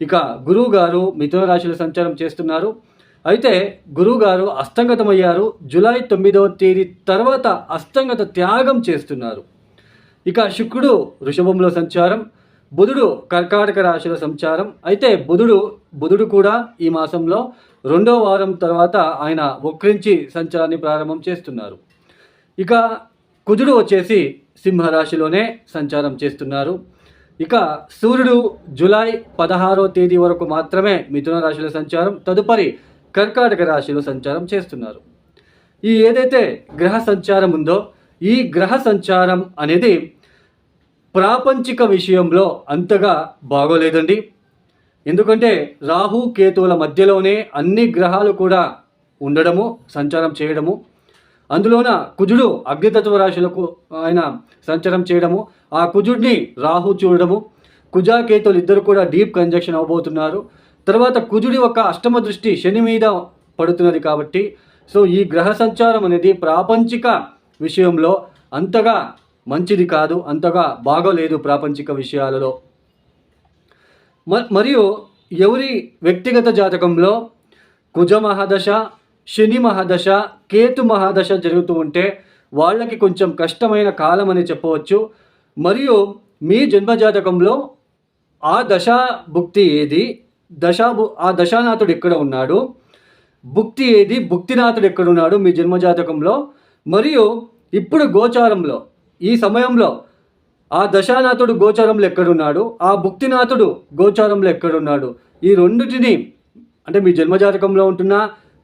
ఇక గురువు గారు మిథున రాశిలో సంచారం చేస్తున్నారు. అయితే గురువు గారు అస్తంగతమయ్యారు. జూలై తొమ్మిదవ తేదీ తర్వాత అస్తంగత త్యాగం చేస్తున్నారు. ఇక శుక్రుడు వృషభంలో సంచారం. బుధుడు కర్కాటక రాశిలో సంచారం. అయితే బుధుడు బుధుడు కూడా ఈ మాసంలో రెండో వారం తర్వాత ఆయన వక్రించి సంచారాన్ని ప్రారంభం చేస్తున్నారు. ఇక కుజుడు వచ్చేసి సింహరాశిలోనే సంచారం చేస్తున్నారు. ఇక సూర్యుడు జూలై పదహారో తేదీ వరకు మాత్రమే మిథున రాశిలో సంచారం తదుపరి కర్కాటక రాశిలో సంచారం చేస్తున్నారు. ఈ ఏదైతే గ్రహ సంచారం ఉందో ఈ గ్రహ సంచారం అనేది ప్రాపంచిక విషయంలో అంతగా బాగోలేదండి. ఎందుకంటే రాహు కేతువుల మధ్యలోనే అన్ని గ్రహాలు కూడా ఉండడము సంచారం చేయడము అందులోన కుజుడు అగ్నితత్వ రాశులకు ఆయన సంచారం చేయడము ఆ కుజుడిని రాహు చూడడము కుజాకేతులు ఇద్దరు కూడా డీప్ కంజక్షన్ అవబోతున్నారు. తర్వాత కుజుడి యొక్క అష్టమ దృష్టి శని మీద పడుతున్నది కాబట్టి సో ఈ గ్రహ సంచారం అనేది ప్రాపంచిక విషయంలో అంతగా మంచిది కాదు అంతగా బాగోలేదు ప్రాపంచిక విషయాలలో. మ- మరియు ఎవరి వ్యక్తిగత జాతకంలో కుజ మహాదశ శని మహాదశ కేతు మహాదశ జరుగుతూ ఉంటే వాళ్ళకి కొంచెం కష్టమైన కాలం అని చెప్పవచ్చు. మరియు మీ జన్మ జాతకంలో ఆ దశా భుక్తి ఏది? దశా ఆ దశానాథుడు ఎక్కడ ఉన్నాడు? భుక్తి ఏది? భుక్తినాథుడు ఎక్కడున్నాడు మీ జన్మజాతకంలో? మరియు ఇప్పుడు గోచారంలో ఈ సమయంలో ఆ దశానాథుడు గోచారంలో ఎక్కడున్నాడు ఆ భుక్తినాథుడు గోచారంలో ఎక్కడున్నాడు ఈ రెండింటిని అంటే మీ జన్మజాతకంలో ఉంటున్న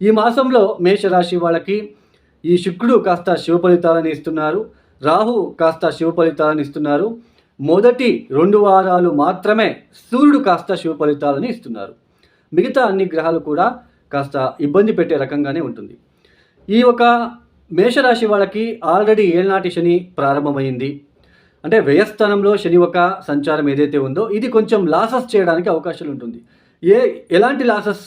ఈ మాసంలో మేషరాశి వాళ్ళకి ఈ శుక్రుడు కాస్త శివ ఫలితాలను ఇస్తున్నారు. రాహు కాస్త శివ ఫలితాలను ఇస్తున్నారు. మొదటి రెండు వారాలు మాత్రమే సూర్యుడు కాస్త శివ ఫలితాలను ఇస్తున్నారు. మిగతా అన్ని గ్రహాలు కూడా కాస్త ఇబ్బంది పెట్టే రకంగానే ఉంటుంది. ఈ ఒక మేషరాశి వాళ్ళకి ఆల్రెడీ ఏళ్నాటి శని ప్రారంభమైంది. అంటే వ్యయస్థానంలో శని ఒక సంచారం ఏదైతే ఉందో ఇది కొంచెం లాసెస్ చేయడానికి అవకాశాలు ఉంటుంది. ఏ ఎలాంటి లాసెస్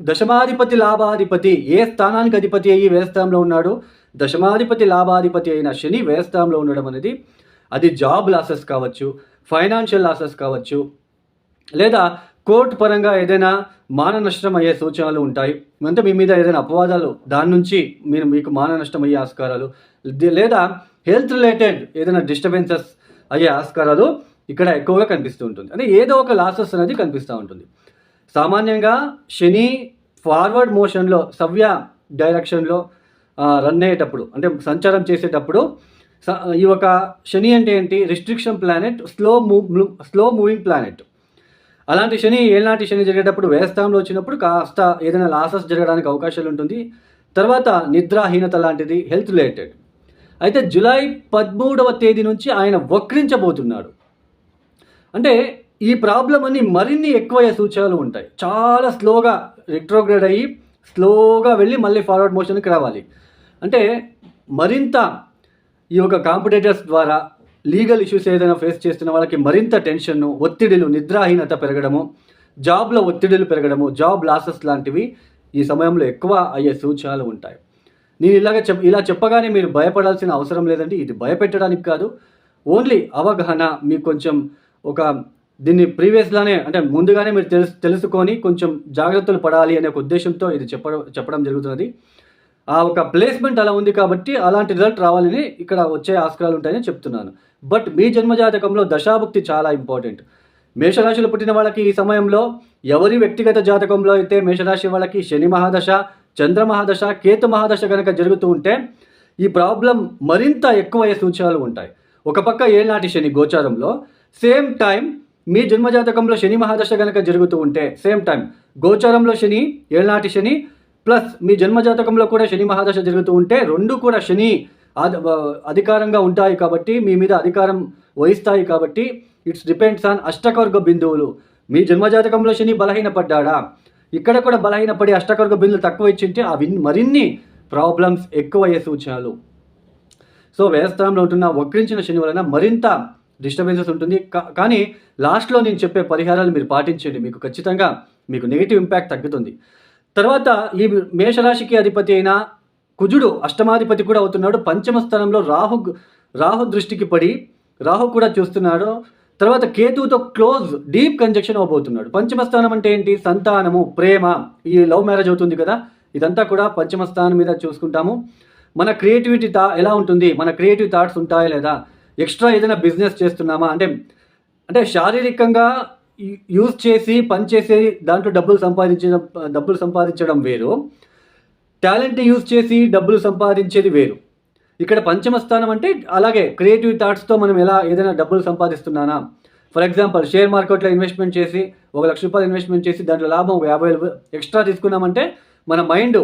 దశమాధిపతి లాభాధిపతి ఏ స్థానానికి అధిపతి అయ్యి వ్యయస్థానంలో ఉన్నాడు? దశమాధిపతి లాభాధిపతి అయిన శని వ్యయస్థానంలో ఉండడం అనేది అది జాబ్ లాసెస్ కావచ్చు ఫైనాన్షియల్ లాసెస్ కావచ్చు లేదా కోర్టు పరంగా ఏదైనా మాన నష్టం అయ్యే సూచనలు ఉంటాయి. అంటే మీ మీద ఏదైనా అపవాదాలు దాని నుంచి మీరు మీకు మాన నష్టం అయ్యే ఆస్కారాలు లేదా హెల్త్ రిలేటెడ్ ఏదైనా డిస్టర్బెన్సెస్ అయ్యే ఆస్కారాలు ఇక్కడ ఎక్కువగా కనిపిస్తూ ఉంటుంది. అంటే ఏదో ఒక లాసెస్ అనేది కనిపిస్తూ ఉంటుంది. సామాన్యంగా శని ఫార్వర్డ్ మోషన్లో సవ్య డైరెక్షన్లో రన్ అయ్యేటప్పుడు అంటే సంచారం చేసేటప్పుడు స- ఈ ఒక శని అంటే ఏంటి? Restriction planet slow move slow moving planet అలాంటి శని ఏనాటి శని జరిగేటప్పుడు వేస్తాంలో వచ్చినప్పుడు కాస్త ఏదైనా లాసెస్ జరగడానికి అవకాశాలు ఉంటుంది. తర్వాత నిద్రాహీనత లాంటిది హెల్త్ రిలేటెడ్ అయితే జూలై పదమూడవ తేదీ నుంచి ఆయన వక్రించబోతున్నాడు. అంటే ఈ ప్రాబ్లం అని మరిన్ని ఎక్కువ సూచనలు ఉంటాయి. చాలా స్లోగా రిట్రోగ్రేడ్ అయ్యి స్లోగా వెళ్ళి మళ్ళీ ఫార్వర్డ్ మోషన్కి రావాలి. అంటే మరింత ఈ యొక్క కాంపిటేటర్స్ ద్వారా లీగల్ ఇష్యూస్ ఏదైనా ఫేస్ చేస్తున్న వాళ్ళకి మరింత టెన్షన్ ఒత్తిడిలు నిద్రాహీనత పెరగడము జాబ్లో ఒత్తిడిలు పెరగడము జాబ్ లాసెస్ లాంటివి ఈ సమయంలో ఎక్కువ అయ్యే సూచనలు ఉంటాయి. నేను ఇలాగ చెప్ ఇలా చెప్పగానే మీరు భయపడాల్సిన అవసరం లేదండి. ఇది భయపెట్టడానికి కాదు. ఓన్లీ అవగాహన మీకు కొంచెం ఒక దీన్ని ప్రీవియస్గానే అంటే ముందుగానే మీరు తెలుసు తెలుసుకొని కొంచెం జాగ్రత్తలు పడాలి అనే ఒక ఉద్దేశంతో ఇది చెప్పడం చెప్పడం జరుగుతున్నది. ఆ ఒక ప్లేస్మెంట్ అలా ఉంది కాబట్టి అలాంటి రిజల్ట్ రావాలని ఇక్కడ వచ్చే ఆస్కారాలు ఉంటాయని చెప్తున్నాను. బట్ మీ జన్మజాతకంలో దశాభుక్తి చాలా ఇంపార్టెంట్ మేషరాశిలో పుట్టిన వాళ్ళకి ఈ సమయంలో ఎవరి వ్యక్తిగత జాతకంలో అయితే మేషరాశి వాళ్ళకి శని మహాదశ చంద్ర మహాదశ కేతు మహాదశ కనుక జరుగుతూ ఉంటే ఈ ప్రాబ్లం మరింత ఎక్కువయ్యే సూచనలు ఉంటాయి. ఒక పక్క ఏనాటి శని గోచారంలో సేమ్ టైం మీ జన్మజాతకంలో శని మహాదశ కనుక జరుగుతూ ఉంటే సేమ్ టైం గోచారంలో శని ఏళ్ళనాటి శని ప్లస్ మీ జన్మజాతకంలో కూడా శని మహాదశ జరుగుతూ ఉంటే రెండు కూడా శని అధికారంగా ఉంటాయి కాబట్టి మీ మీద అధికారం వహిస్తాయి కాబట్టి ఇట్స్ డిపెండ్స్ ఆన్ అష్టకవర్గ బిందువులు. మీ జన్మజాతకంలో శని బలహీనపడ్డాడా? ఇక్కడ కూడా బలహీనపడి అష్టకవర్గ బిందువులు తక్కువ ఇచ్చింటే అవి మరిన్ని ప్రాబ్లమ్స్ ఎక్కువయ్యే సూచనలు. సో వ్యయస్థానంలో ఉంటున్న వక్రించిన శని వలన మరింత డిస్టర్బెన్సెస్ ఉంటుంది. కా- కానీ లాస్ట్లో నేను చెప్పే పరిహారాలు మీరు పాటించండి. మీకు ఖచ్చితంగా మీకు నెగిటివ్ ఇంపాక్ట్ తగ్గుతుంది. తర్వాత ఈ మేషరాశికి అధిపతి అయిన కుజుడు అష్టమాధిపతి కూడా అవుతున్నాడు. పంచమ స్థానంలో రాహు రాహు దృష్టికి పడి రాహు కూడా చూస్తున్నాడు. తర్వాత కేతువుతో క్లోజ్ డీప్ కంజక్షన్ అవబోతున్నాడు. పంచమ స్థానం అంటే ఏంటి? సంతానము ప్రేమ. ఈ లవ్ మ్యారేజ్ అవుతుంది కదా? ఇదంతా కూడా పంచమ స్థానం మీద చూసుకుంటాము. మన క్రియేటివిటీ తా ఎలా ఉంటుంది? మన క్రియేటివ్ థాట్స్ ఉంటాయా లేదా? ఎక్స్ట్రా ఏదైనా బిజినెస్ చేస్తున్నామా? అంటే అంటే శారీరకంగా యూజ్ చేసి పనిచేసి దాంట్లో డబ్బులు సంపాదించడం డబ్బులు సంపాదించడం వేరు. టాలెంట్ యూజ్ చేసి డబ్బులు సంపాదించేది వేరు. ఇక్కడ పంచమ స్థానం అంటే అలాగే క్రియేటివ్ థాట్స్తో మనం ఎలా ఏదైనా డబ్బులు సంపాదిస్తున్నానా? ఫర్ ఎగ్జాంపుల్ షేర్ మార్కెట్లో ఇన్వెస్ట్మెంట్ చేసి ఒక లక్ష రూపాయలు ఇన్వెస్ట్మెంట్ చేసి దాంట్లో లాభం యాభై ఎక్స్ట్రా తీసుకున్నామంటే మన మైండ్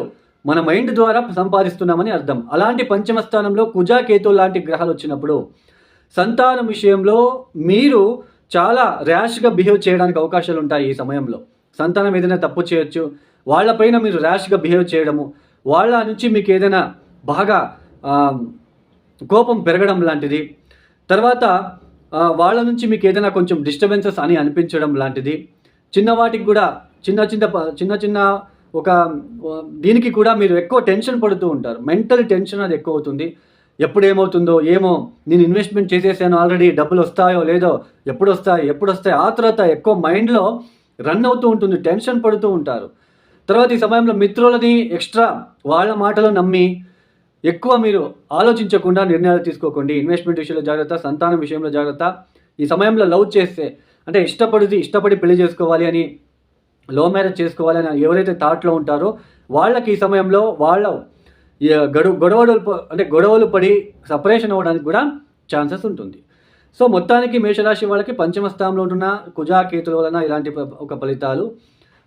మన మైండ్ ద్వారా సంపాదిస్తున్నామని అర్థం. అలాంటి పంచమ స్థానంలో కుజా కేతు లాంటి గ్రహాలు వచ్చినప్పుడు సంతానం విషయంలో మీరు చాలా ర్యాష్గా బిహేవ్ చేయడానికి అవకాశాలు ఉంటాయి ఈ సమయంలో. సంతానం ఏదైనా తప్పు చేయొచ్చు. వాళ్ళపైన మీరు ర్యాష్గా బిహేవ్ చేయడము వాళ్ళ నుంచి మీకు ఏదైనా బాగా కోపం పెరగడం లాంటిది. తర్వాత వాళ్ళ నుంచి మీకు ఏదైనా కొంచెం డిస్టర్బెన్సెస్ అని అనిపించడం లాంటిది. చిన్నవాటికి కూడా చిన్న చిన్న చిన్న చిన్న ఒక దీనికి కూడా మీరు ఎక్కువ టెన్షన్ పడుతూ ఉంటారు. మెంటల్ టెన్షన్ అది ఎక్కువ అవుతుంది. ఎప్పుడు ఏమవుతుందో ఏమో నేను ఇన్వెస్ట్మెంట్ చేసేసాను ఆల్రెడీ డబ్బులు వస్తాయో లేదో ఎప్పుడు వస్తాయి ఎప్పుడు వస్తాయి ఆ తర్వాత ఎక్కువ మైండ్లో రన్ అవుతూ ఉంటుంది టెన్షన్ పడుతూ ఉంటారు. తర్వాత ఈ సమయంలో మిత్రులని ఎక్స్ట్రా వాళ్ళ మాటలు నమ్మి ఎక్కువ మీరు ఆలోచించకుండా నిర్ణయాలు తీసుకోకండి. ఇన్వెస్ట్మెంట్ విషయంలో జాగ్రత్త సంతానం విషయంలో జాగ్రత్త. ఈ సమయంలో లవ్ చేస్తే అంటే ఇష్టపడితే ఇష్టపడి పెళ్ళి చేసుకోవాలి అని లవ్ మ్యారేజ్ చేసుకోవాలి అని ఎవరైతే థాట్లో ఉంటారో వాళ్ళకి ఈ సమయంలో వాళ్ళ గడు గొడవలు అంటే గొడవలు పడి సపరేషన్ అవ్వడానికి కూడా ఛాన్సెస్ ఉంటుంది. సో మొత్తానికి మేషరాశి వాళ్ళకి పంచమ స్థానంలో ఉంటున్న కుజాకేతుల వలన ఇలాంటి ఒక ఫలితాలు.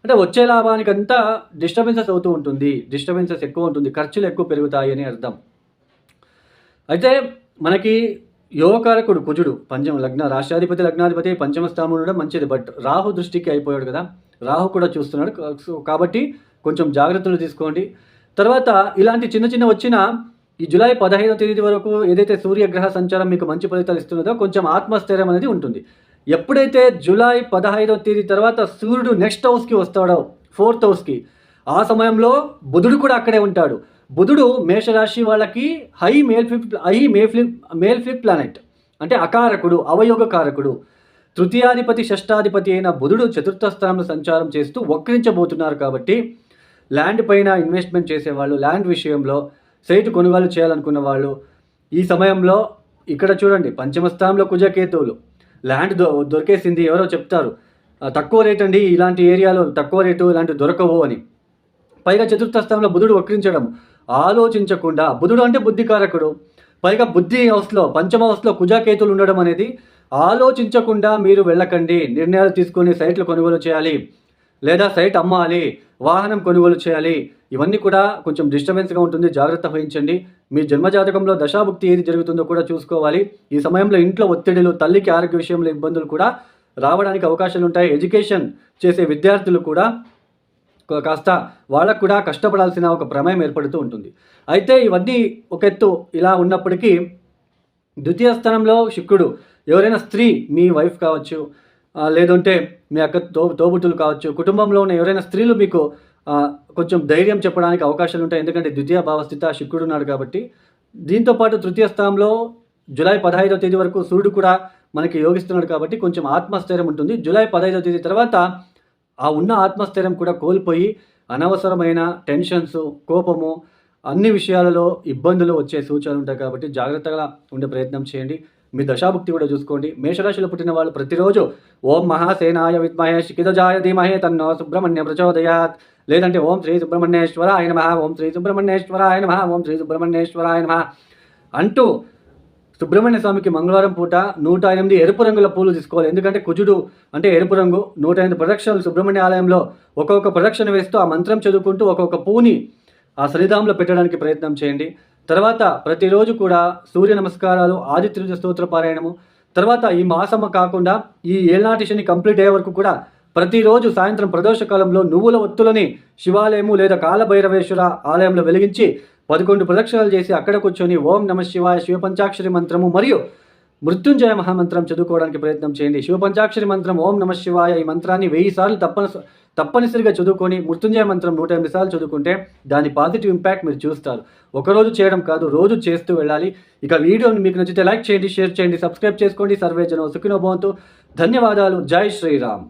అంటే వచ్చే లాభానికి అంతా డిస్టర్బెన్సెస్ అవుతూ ఉంటుంది. డిస్టర్బెన్సెస్ ఎక్కువ ఉంటుంది. ఖర్చులు ఎక్కువ పెరుగుతాయి అని అర్థం. అయితే మనకి యోగకారకుడు కుజుడు పంచమ లగ్న రాష్ట్రాధిపతి లగ్నాధిపతి పంచమ స్థానంలో ఉండడం మంచిది. బట్ రాహు దృష్టికి అయిపోయాడు కదా. రాహు కూడా చూస్తున్నాడు. కాబట్టి కొంచెం జాగ్రత్తలు తీసుకోండి. తర్వాత ఇలాంటి చిన్న చిన్న వచ్చిన ఈ జూలై పదహైదవ తేదీ వరకు ఏదైతే సూర్యగ్రహ సంచారం మీకు మంచి ఫలితాలు ఇస్తున్నదో కొంచెం ఆత్మస్థైర్యం అనేది ఉంటుంది. ఎప్పుడైతే జూలై పదహైదవ తేదీ తర్వాత సూర్యుడు నెక్స్ట్ హౌస్కి వస్తాడో ఫోర్త్ హౌస్కి ఆ సమయంలో బుధుడు కూడా అక్కడే ఉంటాడు. బుధుడు మేషరాశి వాళ్ళకి హై మేల్ ఫిఫ్ హై మేఫ్లి ఫ్లిప్ మేల్ ప్లానెట్. అంటే అకారకుడు అవయోగ కారకుడు తృతీయాధిపతి షష్టాధిపతి అయిన బుధుడు చతుర్థ స్థానంలో సంచారం చేస్తూ వక్రించబోతున్నారు కాబట్టి ల్యాండ్ పైన ఇన్వెస్ట్మెంట్ చేసేవాళ్ళు ల్యాండ్ విషయంలో సైట్ కొనుగోలు చేయాలనుకున్న వాళ్ళు ఈ సమయంలో ఇక్కడ చూడండి పంచమ స్థానంలో కుజకేతువులు. ల్యాండ్ దొ దొరికేసింది ఎవరో చెప్తారు. తక్కువ రేట్ అండి ఇలాంటి ఏరియాలో తక్కువ రేటు ఇలాంటి దొరకవు అని. పైగా చతుర్థ స్థానంలో బుధుడు వక్రించడం. ఆలోచించకుండా బుధుడు అంటే బుద్ధికారకుడు. పైగా బుద్ధి హౌస్లో పంచమ హౌస్లో కుజాకేతులు ఉండడం అనేది ఆలోచించకుండా మీరు వెళ్ళకండి నిర్ణయాలు తీసుకొని సైట్లు కొనుగోలు చేయాలి. లేదా సైట్ అమ్మాలి వాహనం కొనుగోలు చేయాలి ఇవన్నీ కూడా కొంచెం డిస్టర్బెన్స్గా ఉంటుంది. జాగ్రత్త వహించండి. మీ జన్మజాతకంలో దశాభుక్తి ఏది జరుగుతుందో కూడా చూసుకోవాలి. ఈ సమయంలో ఇంట్లో ఒత్తిడిలు తల్లికి ఆరోగ్య విషయంలో ఇబ్బందులు కూడా రావడానికి అవకాశాలు ఉంటాయి. ఎడ్యుకేషన్ చేసే విద్యార్థులు కూడా కాస్త వాళ్ళకు కూడా కష్టపడాల్సిన ఒక ప్రమేయం ఏర్పడుతూ ఉంటుంది. అయితే ఇవన్నీ ఒక ఎత్తు ఇలా ఉన్నప్పటికీ ద్వితీయ స్థానంలో శుక్రుడు. ఎవరైనా స్త్రీ మీ వైఫ్ కావచ్చు లేదంటే మీ అక్క తో తోబుట్టులు కావచ్చు కుటుంబంలో ఉన్న ఎవరైనా స్త్రీలు మీకు కొంచెం ధైర్యం చెప్పడానికి అవకాశాలు ఉంటాయి. ఎందుకంటే ద్వితీయ భావస్థిత శుక్రుడు ఉన్నాడు కాబట్టి. దీంతో పాటు తృతీయ స్థానంలో జూలై పదహైదవ తేదీ వరకు సూర్యుడు కూడా మనకి యోగిస్తున్నాడు కాబట్టి కొంచెం ఆత్మస్థైర్యం ఉంటుంది. జూలై పదహైదవ తేదీ తర్వాత ఆ ఉన్న ఆత్మస్థైర్యం కూడా కోల్పోయి అనవసరమైన టెన్షన్స్ కోపము అన్ని విషయాలలో ఇబ్బందులు వచ్చే సూచనలు ఉంటాయి కాబట్టి జాగ్రత్తగా ఉండే ప్రయత్నం చేయండి. మీ దశాభుక్తి కూడా చూసుకోండి. మేషరాశిలో పుట్టిన వాళ్ళు ప్రతిరోజు ఓం మహాసేనాయ విద్మహే శిఖితజాయ ధీమహే తన్నో సుబ్రహ్మణ్య ప్రచోదయాత్. లేదంటే ఓం శ్రీ సుబ్రహ్మణ్యేశ్వర ఆయన మహా ఓం శ్రీ సుబ్రహ్మణేశ్వర ఆయన మహా ఓం శ్రీ సుబ్రహ్మణేశ్వర ఆయన మహా అంటూ సుబ్రహ్మణ్య స్వామికి మంగళవారం పూట నూట ఎనిమిది ఎరుపు రంగుల పూలు తీసుకోవాలి. ఎందుకంటే కుజుడు అంటే ఎరుపు రంగు నూట ఎనిమిది ప్రదక్షిణలు సుబ్రహ్మణ్య ఆలయంలో ఒక్కొక్క ప్రదక్షిణ వేస్తూ ఆ మంత్రం చదువుకుంటూ ఒక్కొక్క పూని ఆ సరిధాంలో పెట్టడానికి ప్రయత్నం చేయండి. తర్వాత ప్రతిరోజు కూడా సూర్య నమస్కారాలు ఆదిత్య స్తోత్ర పారాయణము. తర్వాత ఈ మాసము కాకుండా ఈ ఏళ్ళనాటి శని కంప్లీట్ అయ్యే వరకు కూడా ప్రతిరోజు సాయంత్రం ప్రదోషకాలంలో నువ్వుల ఒత్తులని శివాలయము లేదా కాలభైరవేశ్వర ఆలయంలో వెలిగించి పదకొండు ప్రదక్షిణాలు చేసి అక్కడ కూర్చొని ఓం నమ శివాయ శివ పంచాక్షరి మంత్రము మరియు మృత్యుంజయ మహామంత్రం చదువుకోవడానికి ప్రయత్నం చేయండి. శివ పంచాక్షరి మంత్రం ఓం నమ శివాయ ఈ మంత్రాన్ని వెయ్యి సార్లు తప్పని తప్పనిసరిగా చదువుకొని మృత్యుంజయ మంత్రం నూట ఎనిమిది సార్లు చదువుకుంటే దాని పాజిటివ్ ఇంపాక్ట్ మీరు చూస్తారు. ఒకరోజు చేయడం కాదు రోజు చేస్తూ వెళ్ళాలి. ఇక వీడియోని మీకు నచ్చితే లైక్ చేయండి షేర్ చేయండి సబ్స్క్రైబ్ చేసుకోండి. సర్వే జనం సుఖినోభవంతు ధన్యవాదాలు. జై శ్రీరామ్.